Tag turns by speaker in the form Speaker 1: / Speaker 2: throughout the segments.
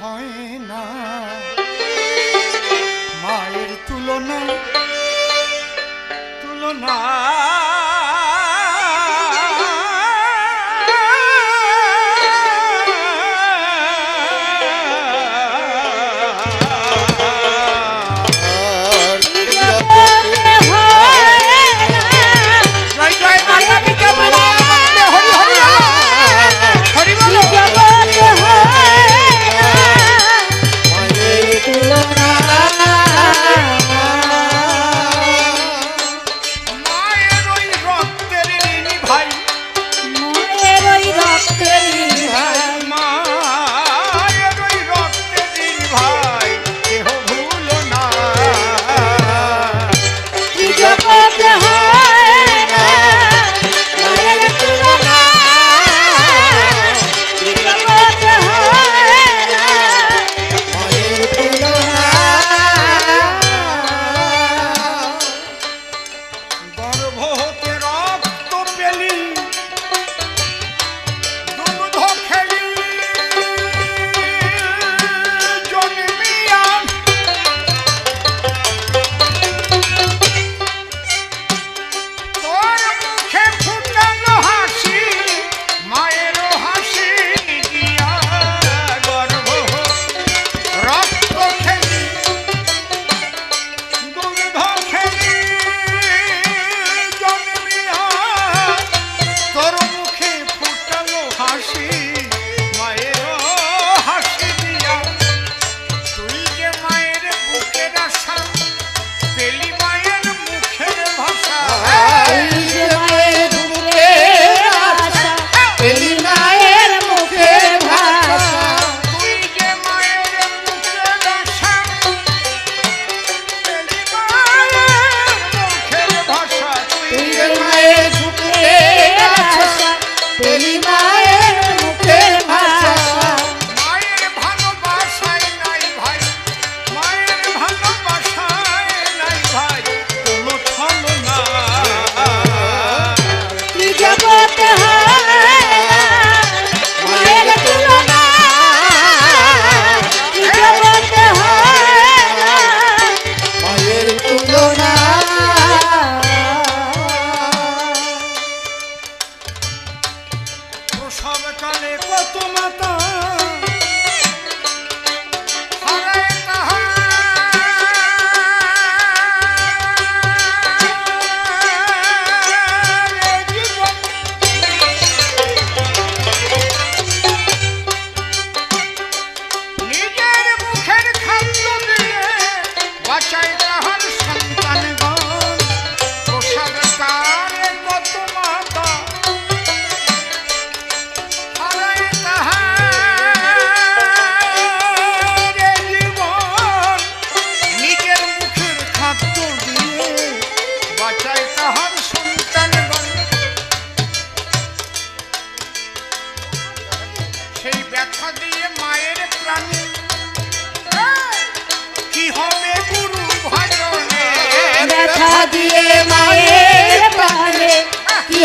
Speaker 1: জগতে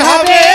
Speaker 1: হবে।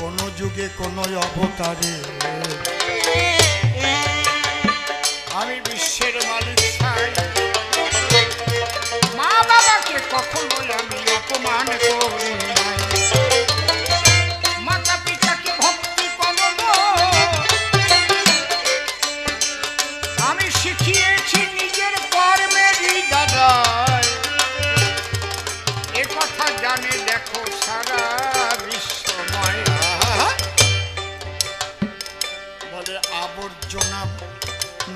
Speaker 1: কোন যুগে কোন অবতারে। আমি বিশ্বের মালিক চাই। মা বাবাকে কখনো আমি অপমান করি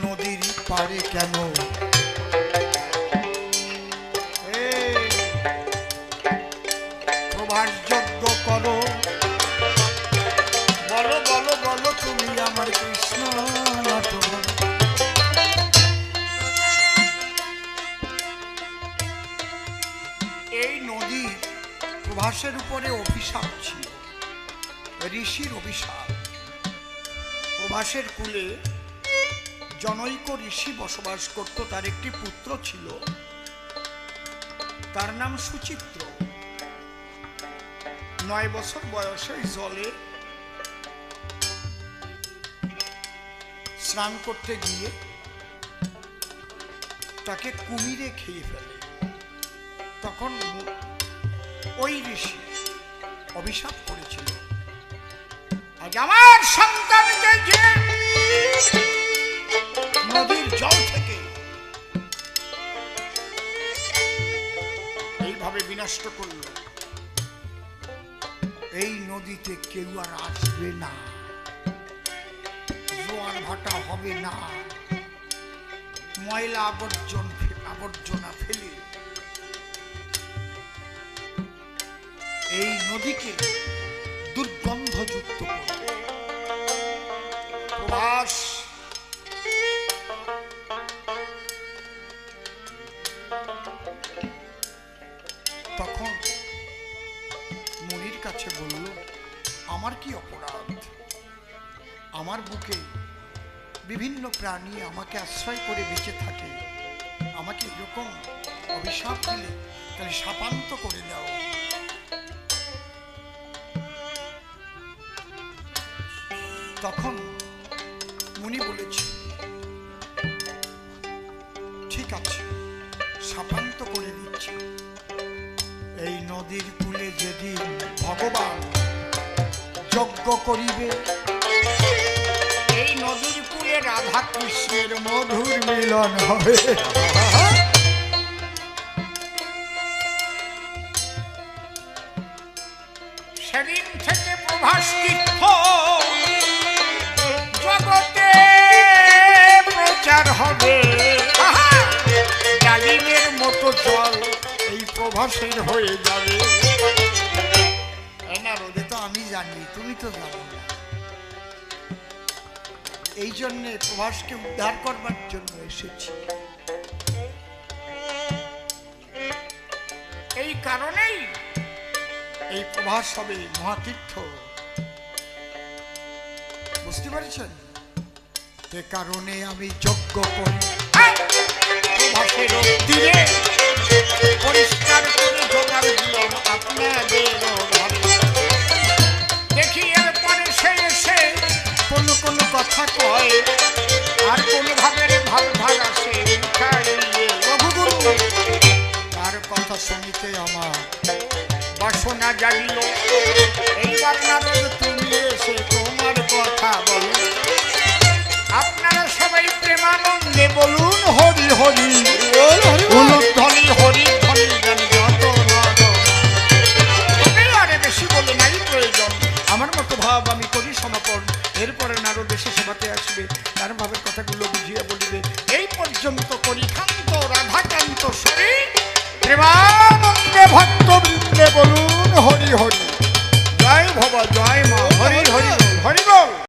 Speaker 1: নদীর পারে কেন? প্রভাসযোগ্য করো। বলো বলো বলো, তুমি আমার কৃষ্ণ এই নদী প্রভাসের উপরে অভিশাপ ছিল, ঋষির অভিশাপ। প্রভাসের কুলে জনৈক ঋষি বসবাস করত, তার একটি পুত্র ছিল। তার নাম সুচিত্র। নয় বছর বয়সে জলে স্নান করতে গিয়ে তাকে কুমিরে খেয়ে ফেলে। তখন ওই ঋষি অভিশাপ করেছিল। আজ আমার সন্তানকে যে নদীর জল থেকে। এইভাবে বিনষ্ট করল। এই নদীতে কেউ আর আসবে না। জোয়ার ভাটা হবে না। ময়লা আবর্জন আবর্জনা ফেলে। এই নদীকে দুর্গন্ধযুক্ত করবে। প্রভাস আমার কি অপরাধ? আমার বুকে বিভিন্ন প্রাণী আমাকে আশ্রয় করে বেঁচে থাকে। আমাকে এরকম অভিশাপ দিলে তাহলে শাপান্ত করে দাও। তখন মুনি বলেছে, ঠিক আছে, সাপান্ত করে দিচ্ছি। এই নদীর কূলে যেদিন ভগবান যজ্ঞ করিবে। এই নদীর কূলে রাধা কৃষ্ণের মধুর মিলন হবে। সেদিন থেকে প্রভাস জগতে প্রচার হবে। ডালিমের মতো জল এই প্রভাসের হয়ে যাবে। এই জন্যে প্রভাসকে উদ্ধার করবার জন্য এসেছি। এই কারণেই এই প্রভাস হবে মহাতীর্থ। বুঝতে পারছেন? এ কারণে আমি যজ্ঞ করি। আর কোন ভাবের ভাব ভাগ কথা শুনিতে আমার বাসনা জাগিল। এইবার নারদ কথা বলো। আপনারা সবাই প্রেমানন্দে বলুন হরি হরি। হরি হরি। ধ্বনি জানি আমার মতো ভাব আমি করি সমাপন। এরপরে নারো দেশে সেবাতে আসবে। তার ভাবের কথাগুলো বুঝিয়ে বলিবে, এই পর্যন্ত করিকান্ত, রাধাকান্ত শরী প্রেমানন্দে ভক্তবৃন্দে বলুন হরি হরি। জয় ভবা, জয় মা